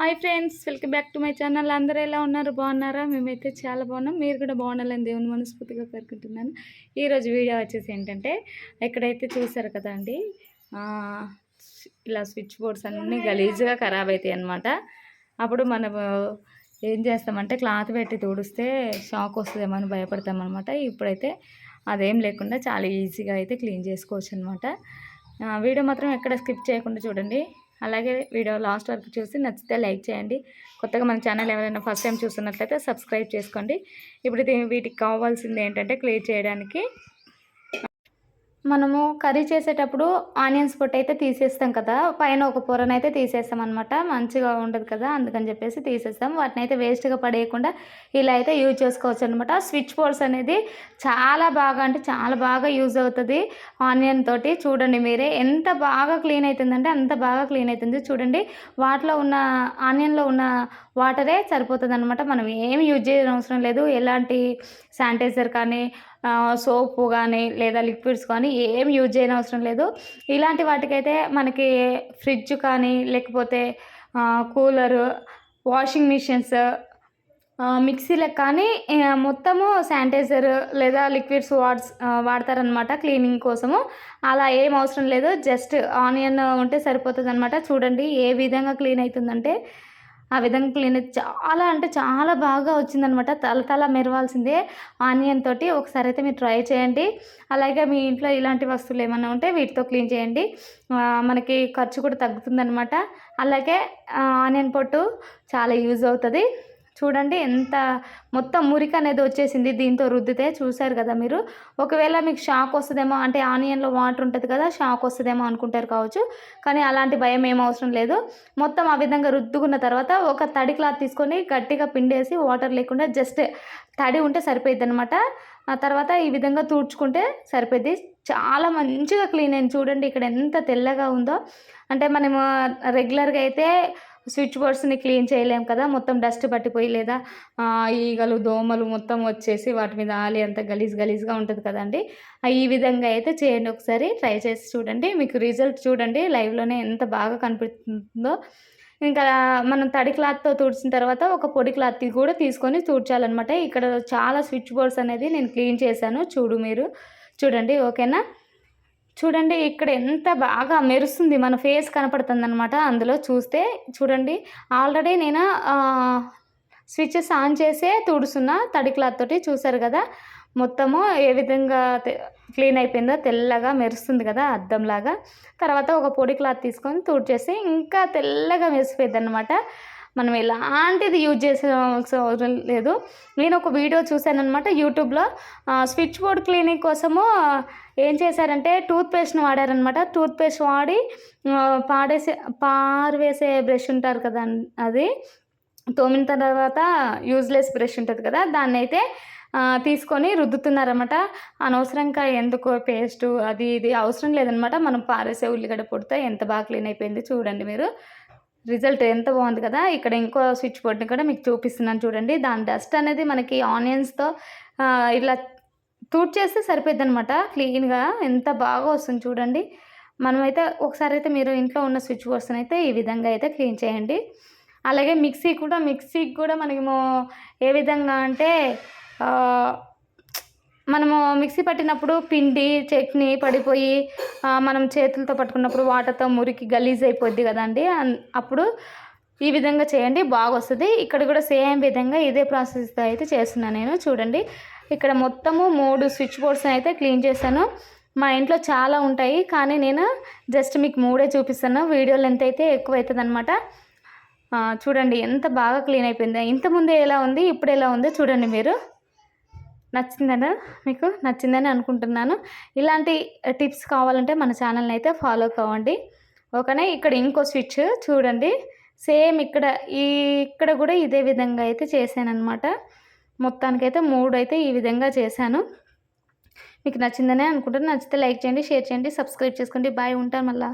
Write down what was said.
Hi friends welcome back to my channel. అందరూ ఎలా ఉన్నారు? బాగున్నారా? మేమైతే చాలా బాగున్నాం. మీరు కూడా బాగుండాలని దేవుని మనస్ఫూర్తిగా కోరుకుంటున్నాను. ఈరోజు వీడియో వచ్చేసి ఏంటంటే ఎక్కడైతే చూసారు కదా అండి ఇలా స్విచ్ బోర్డ్స్ అన్నీ గలీజ్గా ఖరాబ్ అవుతాయి అనమాట అప్పుడు మనం ఏం చేస్తామంటే క్లాత్ పెట్టి తుడిస్తే షాక్ వస్తుందేమో అని భయపడతామన్నమాట ఇప్పుడైతే అదేం లేకుండా చాలా ఈజీగా అయితే క్లీన్ చేసుకోవచ్చు అనమాట వీడియో మాత్రం ఎక్కడ స్కిప్ చేయకుండా చూడండి. అలాగే వీడియో లాస్ట్ వరకు చూసి నచ్చితే లైక్ చేయండి. కొత్తగా మన ఛానల్ ఎవరైనా ఫస్ట్ టైం చూస్తున్నట్లయితే సబ్స్క్రైబ్ చేసుకోండి. ఇప్పుడు వీటికి కావాల్సింది ఏంటంటే క్లియర్ చేయడానికి మనము కర్రీ చేసేటప్పుడు ఆనియన్స్ పొట్టు అయితే తీసేస్తాం కదా పైన ఒక పొరను అయితే తీసేస్తాం అనమాట మంచిగా ఉండదు కదా అందుకని చెప్పేసి తీసేస్తాం. వాటిని అయితే వేస్ట్గా పడేయకుండా ఇలా అయితే యూజ్ చేసుకోవచ్చు అనమాట స్విచ్ బోర్డ్స్ అనేది చాలా బాగా అంటే చాలా బాగా యూజ్ అవుతుంది ఆనియన్ తోటి. చూడండి మీరే ఎంత బాగా క్లీన్ అవుతుందంటే అంత బాగా క్లీన్ అవుతుంది చూడండి వాటిలో ఉన్న ఆనియన్లో ఉన్న వాటరే సరిపోతుంది అనమాట మనం ఏమి యూజ్ చేయడం అవసరం లేదు. ఎలాంటి శానిటైజర్ కానీ సోపు కానీ లేదా లిక్విడ్స్ కానీ ఏం యూజ్ చేయని అవసరం లేదు. ఇలాంటి వాటికైతే మనకి ఫ్రిడ్జ్ కానీ లేకపోతే కూలరు వాషింగ్ మిషన్స్ మిక్సీలకు కానీ మొత్తము శానిటైజర్ లేదా లిక్విడ్స్ వాడ్స్ వాడతారనమాట క్లీనింగ్ కోసము. అలా ఏం అవసరం లేదు. జస్ట్ ఆనియన్ ఉంటే సరిపోతుంది అనమాట చూడండి ఏ విధంగా క్లీన్ అవుతుందంటే ఆ విధంగా క్లీన్ చాలా అంటే చాలా బాగా వచ్చిందనమాట. తల తల మెరవాల్సిందే ఆనియన్ తోటి. ఒకసారి అయితే మీరు ట్రై చేయండి. అలాగే మీ ఇంట్లో ఇలాంటి వస్తువులు ఏమైనా ఉంటే వీటితో క్లీన్ చేయండి. మనకి ఖర్చు కూడా తగ్గుతుందనమాట. అలాగే ఆనియన్ పొట్టు చాలా యూజ్ అవుతుంది. చూడండి ఎంత మొత్తం మురికి అనేది వచ్చేసింది. దీంతో రుద్దితే చూశారు కదా మీరు. ఒకవేళ మీకు షాక్ వస్తుందేమో అంటే ఆనియన్లో వాటర్ ఉంటుంది కదా షాక్ వస్తుందేమో అనుకుంటారు కావచ్చు. కానీ అలాంటి భయం ఏం అవసరం లేదు. మొత్తం ఆ విధంగా రుద్దుకున్న తర్వాత ఒక తడి క్లాత్ తీసుకొని గట్టిగా పిండేసి వాటర్ లేకుండా జస్ట్ తడి ఉంటే సరిపోయిద్ది అనమాట ఆ తర్వాత ఈ విధంగా తుడుచుకుంటే సరిపోద్ది చాలా మంచిగా క్లీన్ అయింది. చూడండి ఇక్కడ ఎంత తెల్లగా ఉందో. అంటే మనము రెగ్యులర్గా అయితే స్విచ్ బోర్డ్స్ని క్లీన్ చేయలేం కదా మొత్తం డస్ట్ పట్టిపోయి లేదా ఈగలు దోమలు మొత్తం వచ్చేసి వాటి మీద ఆలి అంత గలీజ్ గలీజ్గా ఉంటుంది కదండి. ఈ విధంగా అయితే చేయండి ఒకసారి ట్రై చేసి చూడండి. మీకు రిజల్ట్ చూడండి లైవ్లోనే ఎంత బాగా కనిపిస్తుందో. ఇంకా మనం తడి క్లాత్తో తుడిచిన తర్వాత ఒక పొడి క్లాత్ కూడా తీసుకొని తుడ్చాలన్నమాట. ఇక్కడ చాలా స్విచ్ బోర్డ్స్ అనేది నేను క్లీన్ చేశాను చూడు మీరు చూడండి ఓకేనా? చూడండి ఇక్కడ ఎంత బాగా మెరుస్తుంది. మన ఫేస్ కనపడుతుంది అనమాట అందులో చూస్తే చూడండి. ఆల్రెడీ నేను స్విచ్చెస్ ఆన్ చేసే తుడుస్తున్నా తడి క్లాత్ తోటి చూసారు కదా. మొత్తము ఏ విధంగా క్లీన్ అయిపోయిందో తెల్లగా మెరుస్తుంది కదా అద్దంలాగా. తర్వాత ఒక పొడి క్లాత్ తీసుకొని తుడిచేసి ఇంకా తెల్లగా మెరిసిపోయింది అనమాట మనం ఎలాంటిది యూజ్ చేసే అవసరం లేదు. నేను ఒక వీడియో చూశాను అనమాట యూట్యూబ్లో. స్విచ్ బోర్డ్ క్లీనింగ్ కోసము ఏం చేశారంటే టూత్ పేస్ట్ని వాడారనమాట టూత్ పేస్ట్ వాడి పాడేసే పారవేసే బ్రష్ ఉంటారు కదా అది తోమిన తర్వాత యూజ్లెస్ బ్రష్ ఉంటుంది కదా దాన్ని అయితే తీసుకొని రుద్దుతున్నారన్నమాట. అనవసరంగా ఎందుకో పేస్ట్ అది ఇది అవసరం లేదనమాట మనం పారేసే ఉల్లిగడ్డ పొడితే ఎంత బాగా క్లీన్ అయిపోయింది చూడండి మీరు. రిజల్ట్ ఎంత బాగుంది కదా ఇక్కడ ఇంకో స్విచ్ బోర్డ్ని కూడా మీకు చూపిస్తున్నాను చూడండి. దాని డస్ట్ అనేది మనకి ఆనియన్స్తో ఇలా తూట్ చేస్తే సరిపోద్ది అనమాట క్లీన్గా ఎంత బాగా వస్తుంది చూడండి. మనమైతే ఒకసారి అయితే మీరు ఇంట్లో ఉన్న స్విచ్ బోర్డ్స్ని అయితే ఈ విధంగా అయితే క్లీన్ చేయండి. అలాగే మిక్సీ కూడా మిక్సీకి కూడా మనము ఏ విధంగా అంటే మనము మిక్సీ పట్టినప్పుడు పిండి చట్నీ పడిపోయి మనం చేతులతో పట్టుకున్నప్పుడు వాటర్తో మురికి గలీజ్ అయిపోద్ది కదండి. అన్- అప్పుడు ఈ విధంగా చేయండి బాగా వస్తుంది ఇక్కడ కూడా సేమ్ విధంగా ఇదే ప్రాసెస్తో అయితే చేస్తున్నాను నేను. చూడండి ఇక్కడ మొత్తము మూడు స్విచ్ బోర్డ్స్ అయితే క్లీన్ చేశాను. మా ఇంట్లో చాలా ఉంటాయి కానీ నేను జస్ట్ మీకు మూడే చూపిస్తాను. వీడియో లెంత్ అయితే ఎక్కువ అవుతుంది అనమాట చూడండి ఎంత బాగా క్లీన్ అయిపోయింది. ఇంతకుముందే ఎలా ఉంది ఇప్పుడు ఎలా ఉందో చూడండి మీరు. నచ్చిందనా? మీకు నచ్చిందని అనుకుంటున్నాను. ఇలాంటి టిప్స్ కావాలంటే మన ఛానల్ని అయితే ఫాలో కావండి. ఓకేనా? ఇక్కడ ఇంకో స్విచ్ చూడండి. సేమ్ ఇక్కడ ఈ ఇక్కడ కూడా ఇదే విధంగా అయితే చేశాను అనమాట మొత్తానికైతే మూడు అయితే ఈ విధంగా చేశాను. మీకు నచ్చిందనే అనుకుంటున్నాను. నచ్చితే లైక్ చేయండి షేర్ చేయండి సబ్స్క్రైబ్ చేసుకోండి. బాయ్ ఉంటాను మళ్ళీ.